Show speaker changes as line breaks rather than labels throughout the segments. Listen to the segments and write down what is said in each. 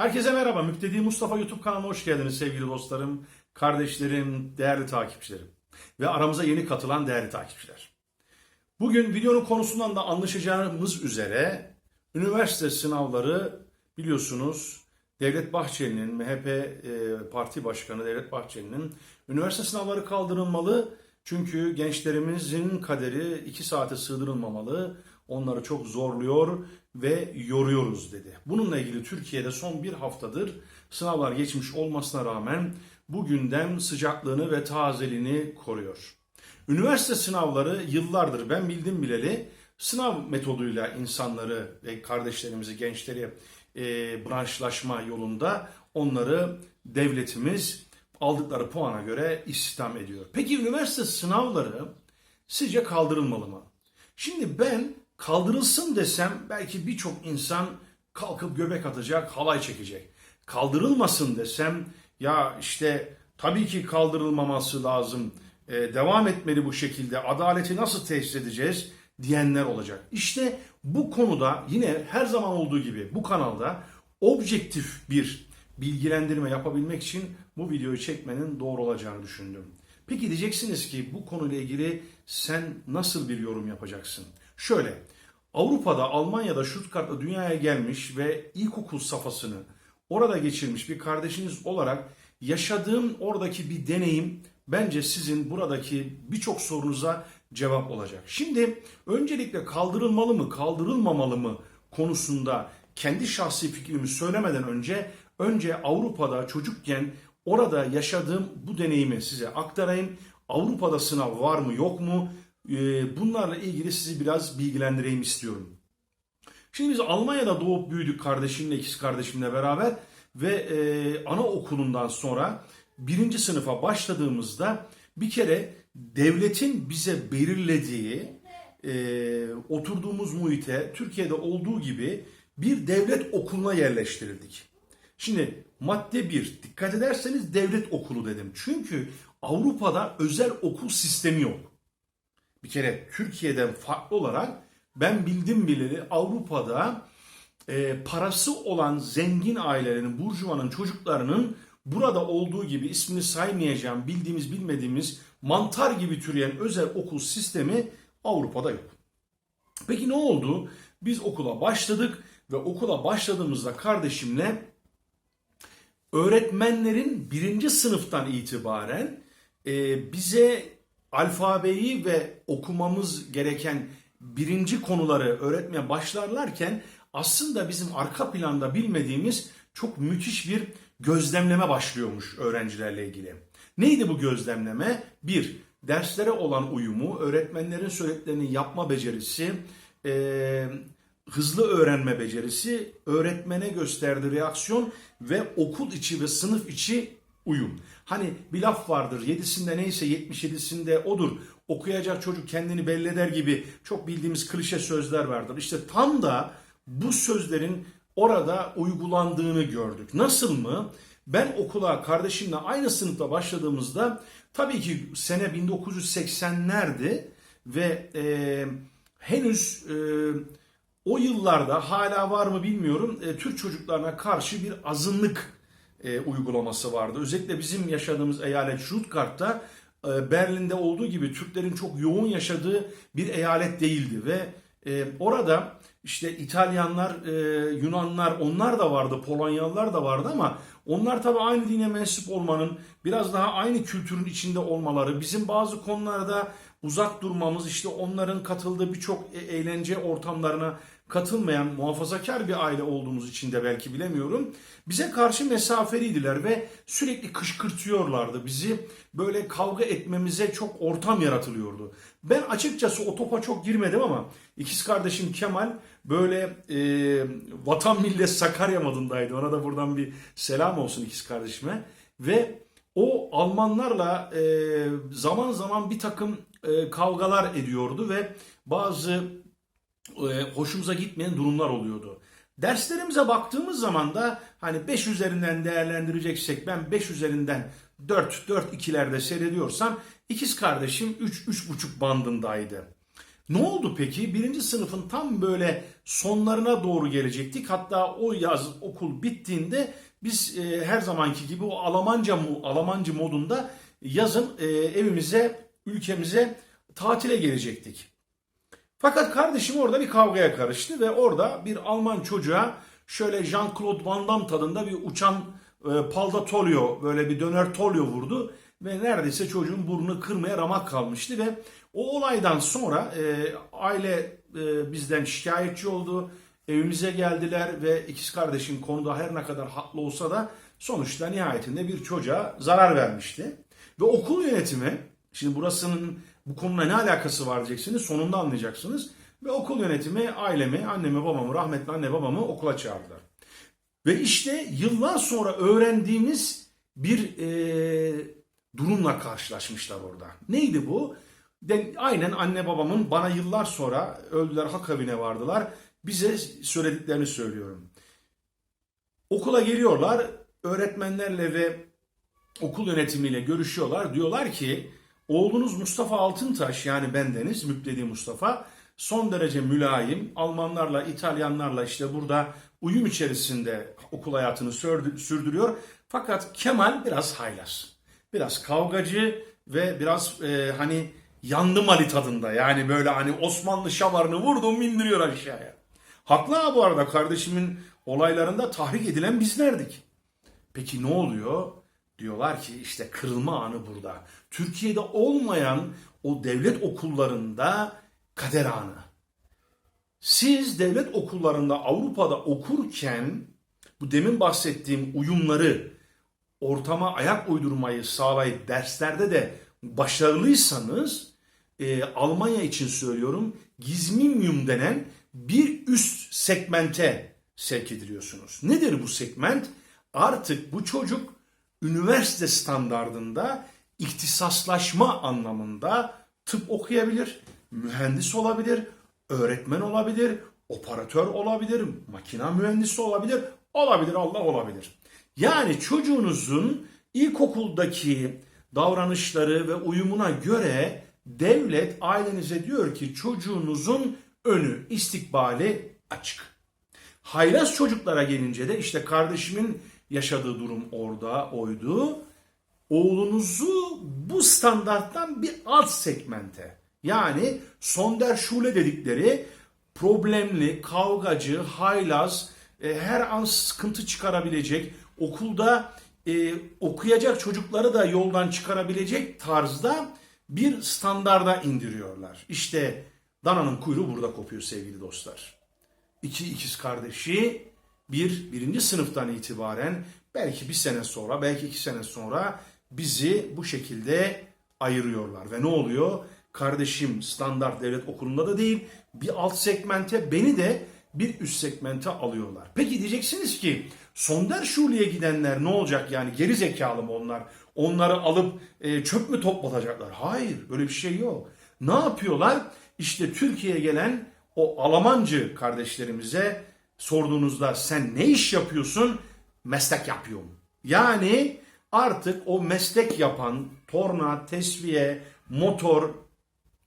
Herkese merhaba. Müftedi Mustafa YouTube kanalına hoş geldiniz sevgili dostlarım, kardeşlerim, değerli takipçilerim ve aramıza yeni katılan değerli takipçiler. Bugün videonun konusundan da anlaşacağımız üzere üniversite sınavları biliyorsunuz Devlet Bahçeli'nin, MHP e, Parti Başkanı Devlet Bahçeli'nin üniversite sınavları kaldırılmalı çünkü gençlerimizin kaderi iki saate sığdırılmamalı, onları çok zorluyor ve yoruyoruz dedi. Bununla ilgili Türkiye'de son bir haftadır sınavlar geçmiş olmasına rağmen bu gündem sıcaklığını ve tazeliğini koruyor. Üniversite sınavları yıllardır ben bildim bileli sınav metoduyla insanları ve kardeşlerimizi, gençleri e, branşlaşma yolunda onları devletimiz aldıkları puana göre istihdam ediyor. Peki üniversite sınavları sizce kaldırılmalı mı? Şimdi ben kaldırılsın desem belki birçok insan kalkıp göbek atacak, halay çekecek. Kaldırılmasın desem ya işte tabii ki kaldırılmaması lazım. e, devam etmeli bu şekilde. Adaleti nasıl tesis edeceğiz diyenler olacak. İşte bu konuda yine her zaman olduğu gibi bu kanalda objektif bir bilgilendirme yapabilmek için bu videoyu çekmenin doğru olacağını düşündüm. Peki diyeceksiniz ki bu konuyla ilgili sen nasıl bir yorum yapacaksın? Şöyle, Avrupa'da, Almanya'da, Stuttgart'ta dünyaya gelmiş ve ilkokul safhasını orada geçirmiş bir kardeşiniz olarak yaşadığım oradaki bir deneyim bence sizin buradaki birçok sorunuza cevap olacak. Şimdi öncelikle kaldırılmalı mı, kaldırılmamalı mı konusunda kendi şahsi fikrimi söylemeden önce önce Avrupa'da çocukken orada yaşadığım bu deneyimi size aktarayım. Avrupa'da sınav var mı yok mu? Ee, Bunlarla ilgili sizi biraz bilgilendireyim istiyorum. Şimdi biz Almanya'da doğup büyüdük kardeşimle, ikiz kardeşimle beraber ve e, anaokulundan sonra birinci sınıfa başladığımızda bir kere devletin bize belirlediği e, oturduğumuz muhite Türkiye'de olduğu gibi bir devlet okuluna yerleştirildik. Şimdi madde 1 dikkat ederseniz devlet okulu dedim. Çünkü Avrupa'da özel okul sistemi yok. Bir kere Türkiye'den farklı olarak ben bildim bileli Avrupa'da e, parası olan zengin ailelerin, burjuvanın çocuklarının burada olduğu gibi ismini saymayacağım, bildiğimiz bilmediğimiz mantar gibi türeyen özel okul sistemi Avrupa'da yok. Peki ne oldu? Biz okula başladık ve okula başladığımızda kardeşimle öğretmenlerin birinci sınıftan itibaren e, bize alfabeyi ve okumamız gereken birinci konuları öğretmeye başlarlarken aslında bizim arka planda bilmediğimiz çok müthiş bir gözlemleme başlıyormuş öğrencilerle ilgili. Neydi bu gözlemleme? Bir, derslere olan uyumu, öğretmenlerin söylediklerini yapma becerisi, e, hızlı öğrenme becerisi, öğretmene gösterdiği reaksiyon ve okul içi ve sınıf içi uyum. Hani bir laf vardır yedisinde neyse 77'sinde odur. Okuyacak çocuk kendini belli eder gibi çok bildiğimiz klişe sözler vardır. İşte tam da bu sözlerin orada uygulandığını gördük. Nasıl mı? Ben okula kardeşimle aynı sınıfta başladığımızda tabii ki sene 1980'lerdi ve e, henüz e, o yıllarda hala var mı bilmiyorum e, Türk çocuklarına karşı bir azınlık e, uygulaması vardı. Özellikle bizim yaşadığımız eyalet Stuttgart'ta e, Berlin'de olduğu gibi Türklerin çok yoğun yaşadığı bir eyalet değildi ve e, orada işte İtalyanlar, e, Yunanlar onlar da vardı, Polonyalılar da vardı ama onlar tabii aynı dine mensup olmanın, biraz daha aynı kültürün içinde olmaları, bizim bazı konularda uzak durmamız, işte onların katıldığı birçok e- eğlence ortamlarına katılmayan muhafazakar bir aile olduğumuz için de belki bilemiyorum. Bize karşı mesafeliydiler ve sürekli kışkırtıyorlardı bizi. Böyle kavga etmemize çok ortam yaratılıyordu. Ben açıkçası o topa çok girmedim ama ikiz kardeşim Kemal böyle e, vatan millet Sakarya modundaydı. Ona da buradan bir selam olsun ikiz kardeşime. Ve o Almanlarla e, zaman zaman bir takım e, kavgalar ediyordu ve bazı e, hoşumuza gitmeyen durumlar oluyordu. Derslerimize baktığımız zaman da hani 5 üzerinden değerlendireceksek ben 5 üzerinden 4 4 ikilerde seyrediyorsam ikiz kardeşim 3 3,5 bandındaydı. Ne oldu peki? Birinci sınıfın tam böyle sonlarına doğru gelecektik. Hatta o yaz okul bittiğinde biz e, her zamanki gibi o Almanca mu Almancı modunda yazın e, evimize, ülkemize tatile gelecektik. Fakat kardeşim orada bir kavgaya karıştı ve orada bir Alman çocuğa şöyle Jean-Claude Van Damme tadında bir uçan e, palda tolyo böyle bir döner tolyo vurdu ve neredeyse çocuğun burnunu kırmaya ramak kalmıştı ve o olaydan sonra e, aile e, bizden şikayetçi oldu. Evimize geldiler ve ikiz kardeşin konuda her ne kadar haklı olsa da sonuçta nihayetinde bir çocuğa zarar vermişti. Ve okul yönetimi, şimdi burasının bu konuyla ne alakası var diyeceksiniz, sonunda anlayacaksınız. Ve okul yönetimi ailemi, annemi, babamı, rahmetli anne babamı okula çağırdılar. Ve işte yıllar sonra öğrendiğimiz bir e, durumla karşılaşmışlar orada. Neydi bu? De, aynen anne babamın bana yıllar sonra öldüler hak evine vardılar. Bize söylediklerini söylüyorum. Okula geliyorlar öğretmenlerle ve okul yönetimiyle görüşüyorlar. Diyorlar ki oğlunuz Mustafa Altıntaş yani bendeniz müptedi Mustafa son derece mülayim Almanlarla İtalyanlarla işte burada uyum içerisinde okul hayatını sürdü- sürdürüyor. Fakat Kemal biraz haylaz. Biraz kavgacı ve biraz e, hani yandım Ali tadında. Yani böyle hani Osmanlı şamarını vurdum indiriyor aşağıya. Haklı ha bu arada kardeşimin olaylarında tahrik edilen bizlerdik. Peki ne oluyor? Diyorlar ki işte kırılma anı burada. Türkiye'de olmayan o devlet okullarında kader anı. Siz devlet okullarında Avrupa'da okurken bu demin bahsettiğim uyumları ortama ayak uydurmayı sağlayıp derslerde de başarılıysanız e, Almanya için söylüyorum gizmimium denen bir üst segmente sevk ediliyorsunuz. Nedir bu segment? Artık bu çocuk üniversite standardında ihtisaslaşma anlamında tıp okuyabilir, mühendis olabilir, öğretmen olabilir, operatör olabilir, makina mühendisi olabilir, olabilir Allah olabilir. Yani çocuğunuzun ilkokuldaki davranışları ve uyumuna göre devlet ailenize diyor ki çocuğunuzun önü, istikbali açık. Haylaz çocuklara gelince de işte kardeşimin yaşadığı durum orada oydu. Oğlunuzu bu standarttan bir alt segmente yani Sonderschule dedikleri problemli, kavgacı, haylaz, e, her an sıkıntı çıkarabilecek, okulda e, okuyacak çocukları da yoldan çıkarabilecek tarzda bir standarda indiriyorlar. İşte dananın kuyruğu burada kopuyor sevgili dostlar. İki ikiz kardeşi bir birinci sınıftan itibaren belki bir sene sonra belki iki sene sonra bizi bu şekilde ayırıyorlar. Ve ne oluyor? Kardeşim standart devlet okulunda da değil bir alt segmente beni de bir üst segmente alıyorlar. Peki diyeceksiniz ki Sonderschul'e gidenler ne olacak yani geri zekalı mı onlar? Onları alıp e, çöp mü toplatacaklar? Hayır böyle bir şey yok. Ne yapıyorlar? İşte Türkiye'ye gelen o Almancı kardeşlerimize sorduğunuzda sen ne iş yapıyorsun? Meslek yapıyorum. Yani artık o meslek yapan torna, tesviye, motor,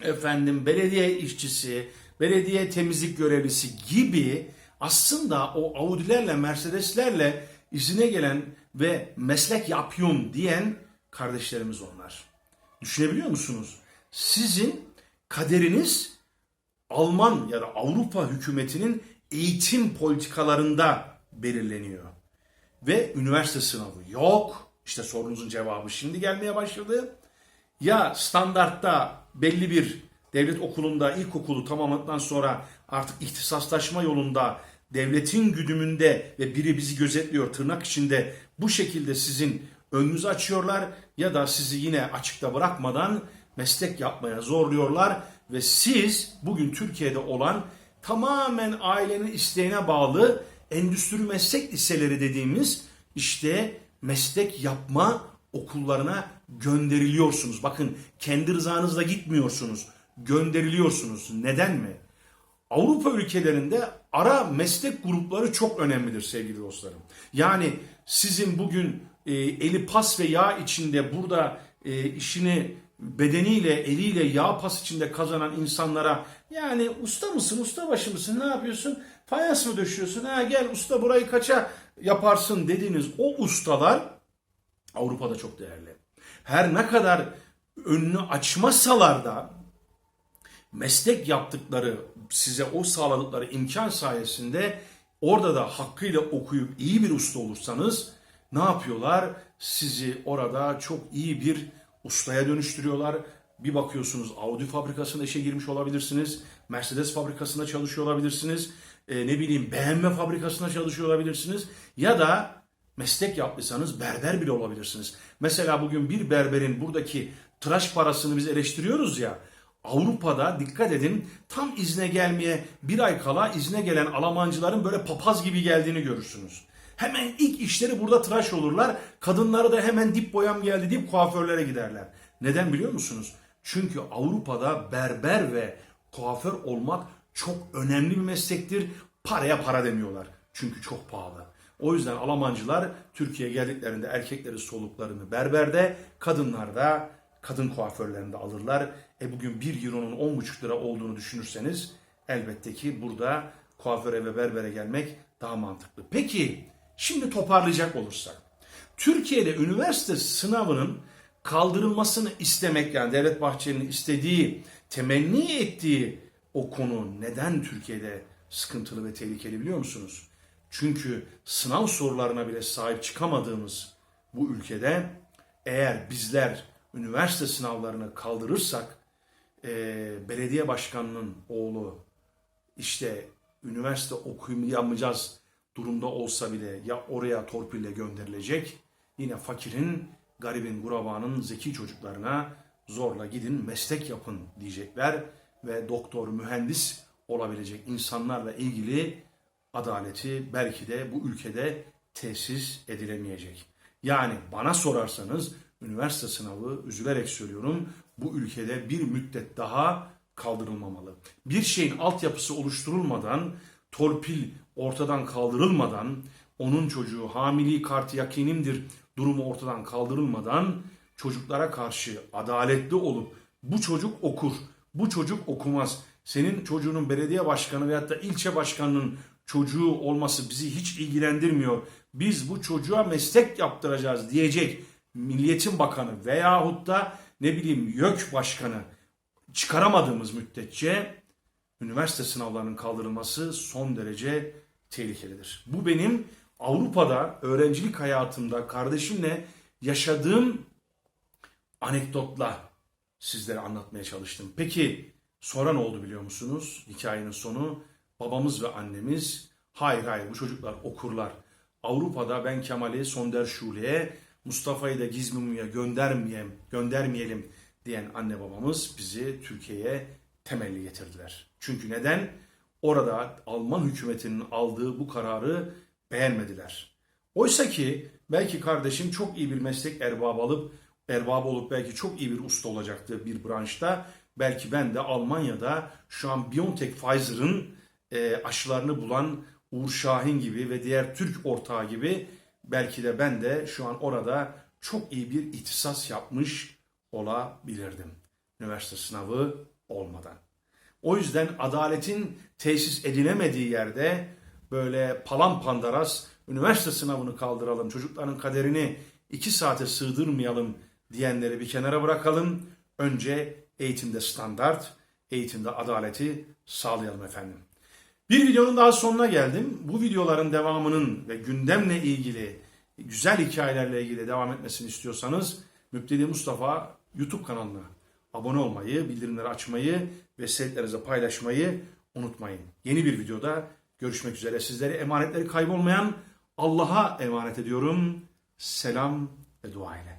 efendim belediye işçisi, belediye temizlik görevlisi gibi aslında o Audi'lerle, Mercedes'lerle izine gelen ve meslek yapıyorum diyen kardeşlerimiz onlar. Düşünebiliyor musunuz? Sizin kaderiniz Alman ya da Avrupa hükümetinin eğitim politikalarında belirleniyor. Ve üniversite sınavı yok. İşte sorunuzun cevabı şimdi gelmeye başladı. Ya standartta belli bir devlet okulunda ilkokulu tamamladıktan sonra artık ihtisaslaşma yolunda devletin güdümünde ve biri bizi gözetliyor tırnak içinde bu şekilde sizin önünüzü açıyorlar ya da sizi yine açıkta bırakmadan meslek yapmaya zorluyorlar ve siz bugün Türkiye'de olan tamamen ailenin isteğine bağlı endüstri meslek liseleri dediğimiz işte meslek yapma okullarına gönderiliyorsunuz. Bakın kendi rızanızla gitmiyorsunuz. Gönderiliyorsunuz. Neden mi? Avrupa ülkelerinde ara meslek grupları çok önemlidir sevgili dostlarım. Yani sizin bugün e, eli pas ve yağ içinde burada e, işini bedeniyle, eliyle yağ pas içinde kazanan insanlara yani usta mısın, ustabaşı mısın, ne yapıyorsun? Fayans mı döşüyorsun? Ha gel usta burayı kaça yaparsın dediğiniz o ustalar Avrupa'da çok değerli. Her ne kadar önünü açmasalar da meslek yaptıkları size o sağladıkları imkan sayesinde orada da hakkıyla okuyup iyi bir usta olursanız ne yapıyorlar? Sizi orada çok iyi bir ustaya dönüştürüyorlar. Bir bakıyorsunuz Audi fabrikasına işe girmiş olabilirsiniz. Mercedes fabrikasında çalışıyor olabilirsiniz. e, ne bileyim BMW fabrikasında çalışıyor olabilirsiniz. Ya da meslek yaptıysanız berber bile olabilirsiniz. Mesela bugün bir berberin buradaki tıraş parasını biz eleştiriyoruz ya. Avrupa'da dikkat edin tam izne gelmeye bir ay kala izne gelen Almancıların böyle papaz gibi geldiğini görürsünüz. Hemen ilk işleri burada tıraş olurlar. Kadınları da hemen dip boyam geldi deyip kuaförlere giderler. Neden biliyor musunuz? Çünkü Avrupa'da berber ve kuaför olmak çok önemli bir meslektir. Paraya para demiyorlar. Çünkü çok pahalı. O yüzden Almancılar Türkiye'ye geldiklerinde erkekleri soluklarını berberde, kadınlar da kadın kuaförlerinde alırlar. E bugün 1 euronun 10,5 lira olduğunu düşünürseniz elbette ki burada kuaföre ve berbere gelmek daha mantıklı. Peki şimdi toparlayacak olursak. Türkiye'de üniversite sınavının kaldırılmasını istemek yani Devlet Bahçeli'nin istediği, temenni ettiği o konu neden Türkiye'de sıkıntılı ve tehlikeli biliyor musunuz? Çünkü sınav sorularına bile sahip çıkamadığımız bu ülkede eğer bizler üniversite sınavlarını kaldırırsak e, belediye başkanının oğlu işte üniversite okuyamayacağız durumda olsa bile ya oraya torpille gönderilecek yine fakirin, garibin, gurabanın zeki çocuklarına zorla gidin meslek yapın diyecekler ve doktor, mühendis olabilecek insanlarla ilgili adaleti belki de bu ülkede tesis edilemeyecek. Yani bana sorarsanız üniversite sınavı üzülerek söylüyorum bu ülkede bir müddet daha kaldırılmamalı. Bir şeyin altyapısı oluşturulmadan, torpil ortadan kaldırılmadan, onun çocuğu hamili kartı yakinimdir durumu ortadan kaldırılmadan çocuklara karşı adaletli olup bu çocuk okur, bu çocuk okumaz. Senin çocuğunun belediye başkanı veyahut da ilçe başkanının çocuğu olması bizi hiç ilgilendirmiyor. Biz bu çocuğa meslek yaptıracağız diyecek Milliyetin Bakanı veyahut da ne bileyim YÖK Başkanı çıkaramadığımız müddetçe üniversite sınavlarının kaldırılması son derece tehlikelidir. Bu benim Avrupa'da öğrencilik hayatımda kardeşimle yaşadığım anekdotla sizlere anlatmaya çalıştım. Peki sonra ne oldu biliyor musunuz? Hikayenin sonu babamız ve annemiz hayır hayır bu çocuklar okurlar. Avrupa'da ben Kemal'i Sonder Şule'ye Mustafa'yı da Gizmumu'ya göndermeyelim, göndermeyelim diyen anne babamız bizi Türkiye'ye temelli getirdiler. Çünkü neden? Orada Alman hükümetinin aldığı bu kararı beğenmediler. Oysa ki belki kardeşim çok iyi bir meslek erbabı alıp erbabı olup belki çok iyi bir usta olacaktı bir branşta. Belki ben de Almanya'da şu an BioNTech Pfizer'ın e, aşılarını bulan Uğur Şahin gibi ve diğer Türk ortağı gibi belki de ben de şu an orada çok iyi bir ihtisas yapmış olabilirdim. Üniversite sınavı olmadan. O yüzden adaletin tesis edilemediği yerde böyle palampandaras üniversite sınavını kaldıralım, çocukların kaderini iki saate sığdırmayalım diyenleri bir kenara bırakalım. Önce eğitimde standart, eğitimde adaleti sağlayalım efendim. Bir videonun daha sonuna geldim. Bu videoların devamının ve gündemle ilgili güzel hikayelerle ilgili devam etmesini istiyorsanız Müptedi Mustafa YouTube kanalına abone olmayı, bildirimleri açmayı ve sevdiklerinize paylaşmayı unutmayın. Yeni bir videoda görüşmek üzere. Sizleri emanetleri kaybolmayan Allah'a emanet ediyorum. Selam ve dua ile.